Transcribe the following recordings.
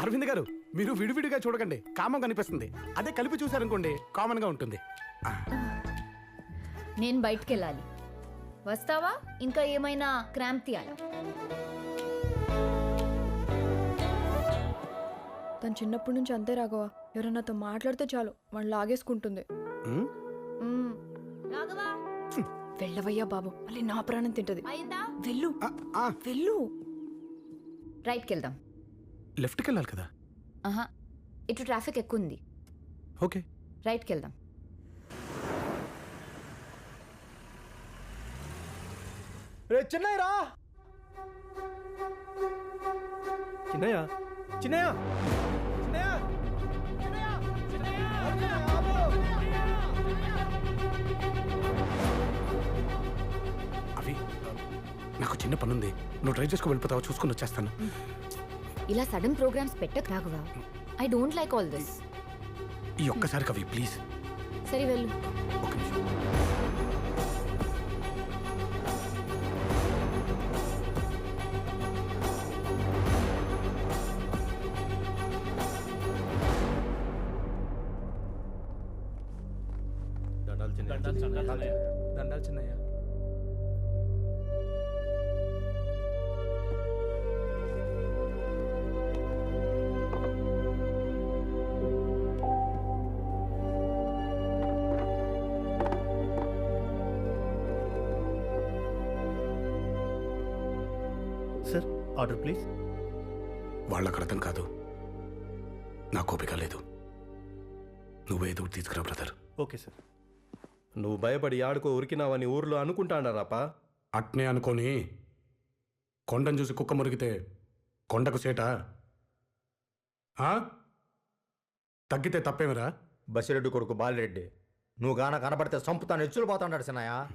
అరవింద్ గారు మీరు విడివిడిగా చూడకండి. కామం కనిపిస్తుంది. అదే కలిపి చూసారనుకోండి కామన్గా ఉంటుంది. నేను బయటికి వెళ్ళాలి వస్తావా? ఇంకా ఏమైనా క్రాంప్ తీయాలా? తను చిన్నప్పటి నుంచి అంతే రాఘవ. ఎవరన్నా నాతో మాట్లాడితే చాలు వాళ్ళు లాగేసుకుంటుంది. వెళ్ళవయ్యా బాబు. మళ్ళీ నా ప్రాణం తింటది. అయిందా? వెళ్ళు. ఆ, ఆ, వెళ్ళు. రైట్కి వెళ్దాం లెఫ్ట్కి వెళ్ళాలి కదా? ఆహా. ఇటు ట్రాఫిక్ ఎక్కువ ఉంది ఓకే. రైట్కి వెళ్దాం రే చిన్నయ్య రా! చిన్నయ్య? చిన్నయ్య? నాకు చిన్న పని ఉంది నువ్వు డ్రైవ్ చేసుకు వెళ్ళిపోతావా? చూసుకుని వచ్చేస్తాను. ఇలా సడన్ ప్రోగ్రామ్స్ పెట్టకు Raghava. I don't like all this ఈ ఒక్కసారి కవి ప్లీజ్ సరే వెళ్ళు. ఒక నిమిషం. దండాలు చిన్నయ్య. దండాలు చిన్నయ్య. సార్. ఆర్డర్ ప్లీజ్ వాళ్ళకు అర్థం కాదు. నాకు ఓపిక లేదు. నువ్వేదో ఒకటి తీసుకురా బ్రదర్. ఓకే సార్ నువ్వు భయపడి ఆడుకో ఉరికినావని ఊర్లో అనుకుంటాడారాపా? అట్నే అనుకొని కొండను చూసి కుక్క మురిగితే కొండకు సేట? ఆ? తగ్గితే తప్పేమిరా? బసిరెడ్డి కొడుకు బాలిరెడ్డి. నువ్వు గాన కనపడితే సంపుతాను ఎచ్చులు పోతాడు సినయ్య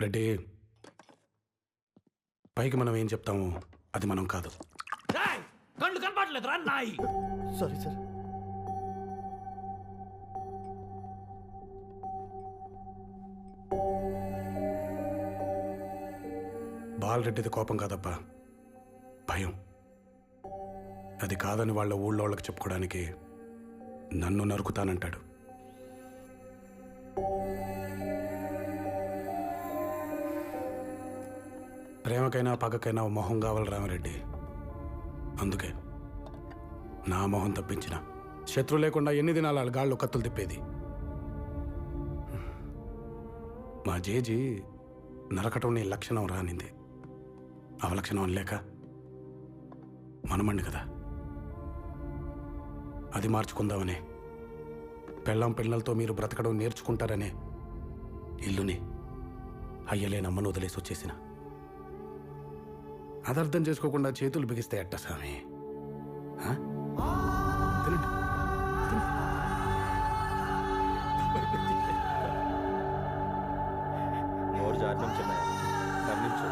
రెడ్డి పైకి మనం ఏం చెప్తామో అది మనం కాదు. కళ్ళు కనపడలేదురా నాయి! Sorry sir. బాలరెడ్డిది కోపం కాదబ్బా. భయం. అది కాదని వాళ్ళ ఊళ్ళో వాళ్ళకి చెప్పుకోవడానికి నన్ను నరుకుతానంటాడు. ప్రేమకైనా పగకైనా మొహం కావాలి రామిరెడ్డి. అందుకే నా మొహం తప్పించిన. శత్రు లేకుండా ఎన్ని దినాలు గాళ్ళు కత్తులు తిప్పేది? మా జేజీ నరకటం నీ లక్షణం రానింది. అవలక్షణం లేక మనమండి కదా. అది మార్చుకుందామనే. పెళ్ళం పిల్లలతో మీరు బ్రతకడం నేర్చుకుంటారనే ఇల్లుని అయ్యలేని అమ్మను వదిలేసి వచ్చేసిన. అది అర్థం చేసుకోకుండా చేతులు బిగిస్తే ఎట్ట స్వామి. నోరు చిన్నయ్య. మరణించు.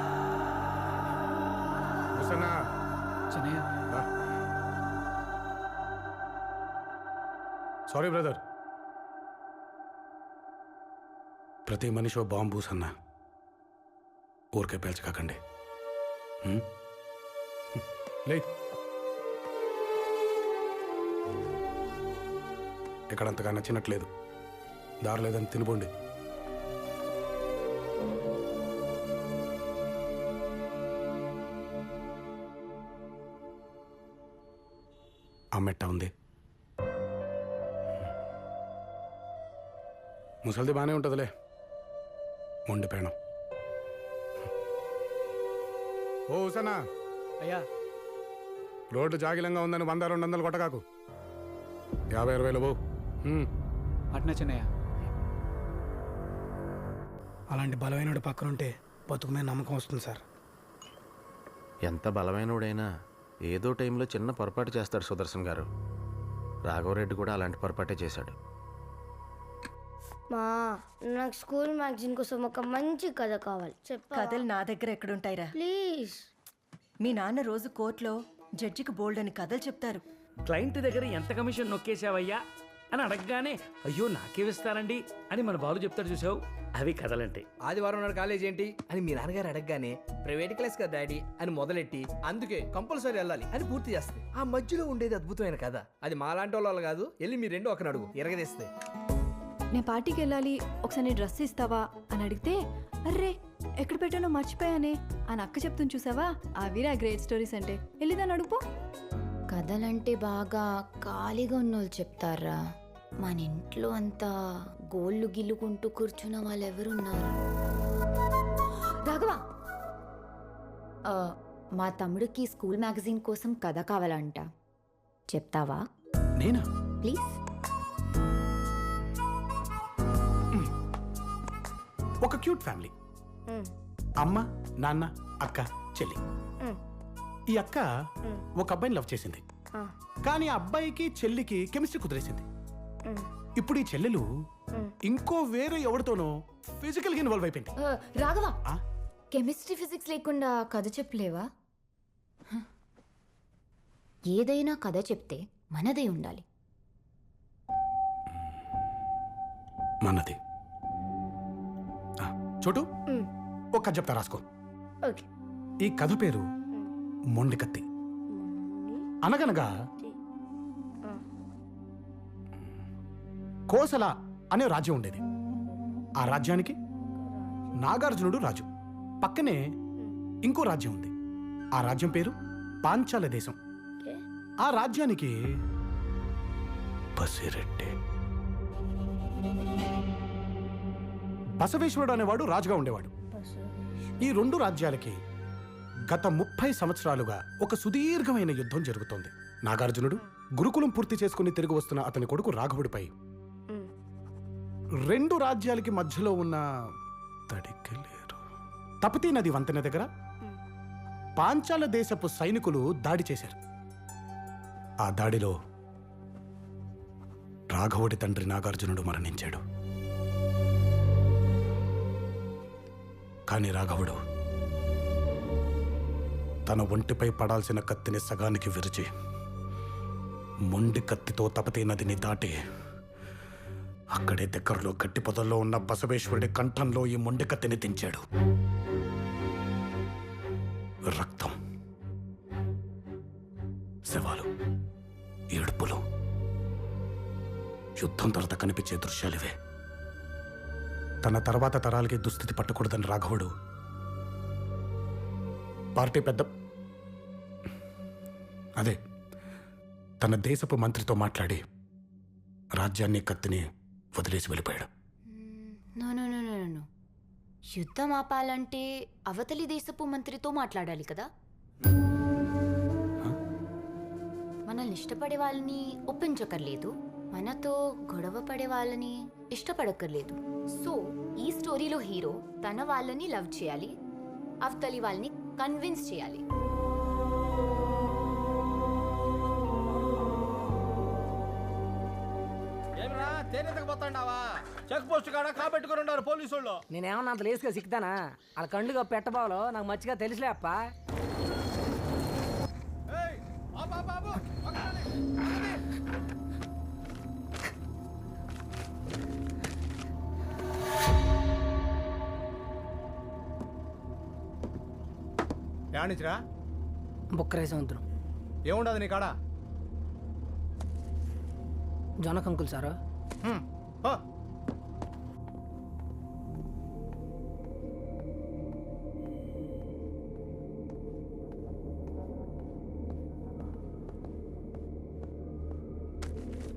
సారీ బ్రదర్ ప్రతి మనిషి ఓ బాంబు పూసన్నా ఊరికే పేల్చకాకండి? లే ఇక్కడ అంతగా నచ్చినట్లేదు. దారి లేదని తినిపోండి అమ్మెట్ట ఉంది. ముసలిది బాగానే ఉంటుందిలే. మొండి ఓ ఉసనా అయ్యా. రోడ్డు జాగిలంగా ఉందని వంద రెండు వందలు కొట్టగాకు. యాభై అరవైలో బో. అట్నా చిన్నయ్య. అలాంటి బలమైనడు పక్కనుంటే బతుకు మీద నమ్మకం వస్తుంది సార్. ఎంత బలమైనోడైనా ఏదో టైంలో చిన్న పొరపాటు చేస్తాడు సుదర్శన్ గారు. రాఘవరెడ్డి కూడా అలాంటి పొరపాటే చేశాడు. మా నాకు స్కూల్ మ్యాగజైన్ కోసం ఒక మంచి కథ కావాలి. చెప్ప కథలు నా దగ్గర ఎక్కడుంటాయిరా? ప్లీజ్. మీ నాన్న రోజు కోర్టులో జడ్జికి బోల్డ్ అని కథలు చెప్తారు. క్లయింట్ దగ్గర ఎంత కమిషన్ నొక్కేసావయ్యా అని అడగగానే అయ్యో నాకేమిస్తారండి అని మన బాలు చెప్తాడు చూసావు. అవి కథలంటే. ఆదివారం నాడు కాలేజ్ ఏంటి? అని మీ నాన్నగారు అడగగానే ప్రైవేట్ క్లాస్ కదా డాడీ అని మొదలెట్టి అందుకే కంపల్సరీ వెళ్ళాలి అని పూర్తి చేస్తుంది ఆ మధ్యలో ఉండేది అద్భుతమైన కథ. అది మాలాంటి వాళ్ళు కాదు వెళ్ళి మీ రెండు ఒక అడుగు ఎరగదీస్తే. నేను పార్టీకి వెళ్ళాలి ఒకసారి నీ డ్రెస్ ఇస్తావా? అని అడిగితే అర్రే ఎక్కడ పెట్టానో మర్చిపోయానే అని అక్క చెప్తుంది చూసావా? అవిరా గ్రేట్ స్టోరీస్ అంటే. వెళ్ళిదాన్ని అడుగుపో కథలంటే బాగా ఖాళీగా ఉన్నోళ్ళు చెప్తారా? మన ఇంట్లో అంతా గోళ్ళు గిల్లుకుంటూ కూర్చున్న వాళ్ళు ఎవరున్నారు రాఘవా! ఆ, మా తమ్ముడికి స్కూల్ మ్యాగజైన్ కోసం కథ కావాలంట. చెప్తావా? నేనా? ప్లీజ్. ఒక క్యూట్ ఫ్యామిలీ. అమ్మ నాన్న అక్క చెల్లి. ఈ అక్క ఒక అబ్బాయిని లవ్ చేసింది. కానీ ఆ అబ్బాయికి చెల్లికి కెమిస్ట్రీ కుదిరేసింది. ఇప్పుడు ఈ చెల్లెలు ఇంకో వేరే ఎవరితోనో ఫిజికల్గా ఇన్వాల్వ్ అయిపోయింది రాఘవా? కెమిస్ట్రీ ఫిజిక్స్ లేకుండా కథ చెప్పలేవా. ఏదైనా కథ చెప్తే మనదే ఉండాలి. మనది. చోటు? ఒక కథ చెప్తా రాసుకో. ఓకే. ఈ కథ పేరు మొండి కత్తి అనగనగా కోసల అనే రాజ్యం ఉండేది. ఆ రాజ్యానికి నాగార్జునుడు రాజు. పక్కనే ఇంకో రాజ్యం ఉంది. ఆ రాజ్యం పేరు పాంచాల దేశం. ఆ రాజ్యానికి బసిరెడ్డి బసవేశ్వరుడు అనేవాడు రాజుగా ఉండేవాడు. ఈ రెండు రాజ్యాలకి గత ముప్పై సంవత్సరాలుగా ఒక సుదీర్ఘమైన యుద్ధం జరుగుతోంది. నాగార్జునుడు గురుకులం పూర్తి చేసుకుని తిరిగి వస్తున్న అతని కొడుకు రాఘవుడిపై. రెండు రాజ్యాలకి మధ్యలో ఉన్న తడికెళ్ళారు తపతీ నది వంతెన దగ్గర పాంచాల దేశపు సైనికులు దాడి చేశారు. ఆ దాడిలో రాఘవుడి తండ్రి నాగార్జునుడు మరణించాడు. కానీ రాఘవుడు తన ఒంటిపై పడాల్సిన కత్తిని సగానికి విరిచి మొండి కత్తితో తపతీ నదిని దాటి అక్కడే దగ్గరలో గట్టి పొదల్లో ఉన్న బసవేశ్వరుడి కంఠంలో ఈ మొండి కత్తిని దించాడు. రక్తం శవాలు ఏడుపులు యుద్ధం తర్వాత కనిపించే దృశ్యాలివే తన తర్వాత తరాలకి దుస్థితి పట్టకూడదని రాఘవుడు. పార్టీ పెద్ద అదే తన దేశపు మంత్రితో మాట్లాడి రాజ్యాన్ని కత్తిని వదిలేసి వెళ్ళిపోయాడు. యుద్ధం ఆపాలంటే అవతలి దేశపు మంత్రితో మాట్లాడాలి కదా? మనల్ని ఇష్టపడే వాళ్ళని ఒప్పించకర్లేదు? మనతో గొడవ పడే వాళ్ళని ఇష్టపడక్కర్లేదు. సో ఈ స్టోరీలో హీరో తన వాళ్ళని లవ్ చేయాలి అవతలి వాళ్ళని కన్విన్స్ చేయాలి. చెక్ పోస్ట్ కాడ కాబెట్టుకుని ఉన్నారు పోలీసు వాళ్ళు నేనేమన్నా అంత లేసుగా సిక్తానా వాళ్ళ కండుగా పెట్టబాలో నాకు మంచిగా తెలుసులే అప్ప. యానిచ్చిరా బుక్కరే సముద్రం ఏముండదు నీ కాడ? జొన్నకంకులు సారు? హ్మ్, పో.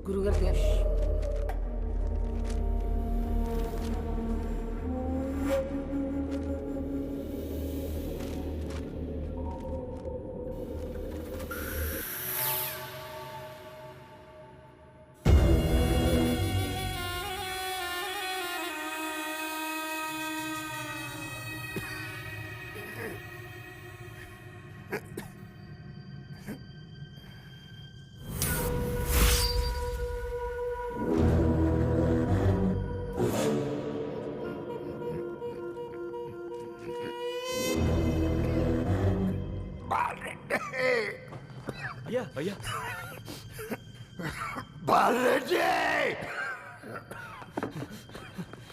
గురుగారు అయ్యా అయ్యా. బాలరెడ్డి!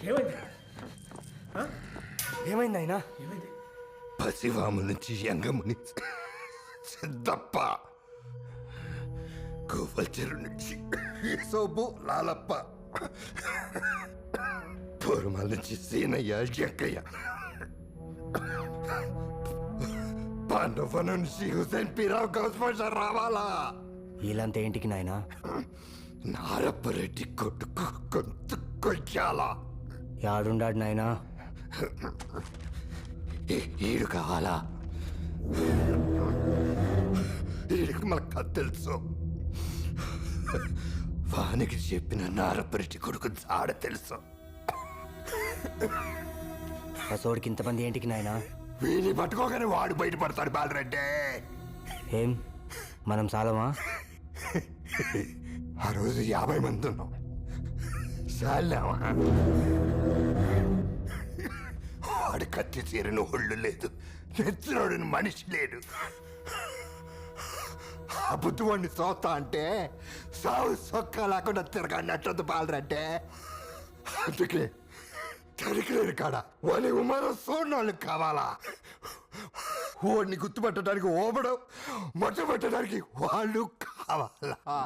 ఏమైంది? ఏమైంది అయినా పసివాము నుంచి యంగముని సిద్ధప్ప గోవల్చెరు నుంచి సోబు లాలప్ప పూర్వమాల నుంచి సీనయ్య జక్కయ్య. పాండవ నుంచి హుసేన్ పీరావు గౌస్పష రావాలా? వీళ్ళంతా ఏంటికి నాయనా? నారప్పరెడ్డి కొట్టుకు గొంతు కొయ్యాలా? యాడుండాడు నాయనా? ఈ- ఈడు కావాలా? ఈడికి మనకు తెలుసు. వానికి చెప్పిన నారపరెడ్డి కొడుకు జాడ తెలుసు. పసోడికి ఇంతమంది ఏంటికి నాయనా? వీని పట్టుకోగానే వాడు బయటపడతాడు బాలరెడ్డి. ఏం? మనం సాలమా? ఆ రోజు యాభై మంది ఉన్నాం. చాలామా వాడు కత్తి చీరని ఒళ్ళు లేదు నెచ్చినోడిని మనిషి లేడు ఆ బుద్ధివాడిని చూస్తా అంటే సావు సొక్క లేకుండా తిరగన్నట్టు బాలరంటే అందుకే తరికిలేరు కాడ. వాళ్ళ ఉమారం చూడనాళ్ళు కావాలా? వాడిని గుర్తుపట్టడానికి ఓపడం మొట్టమొట్టడానికి వాళ్ళు కావాలా?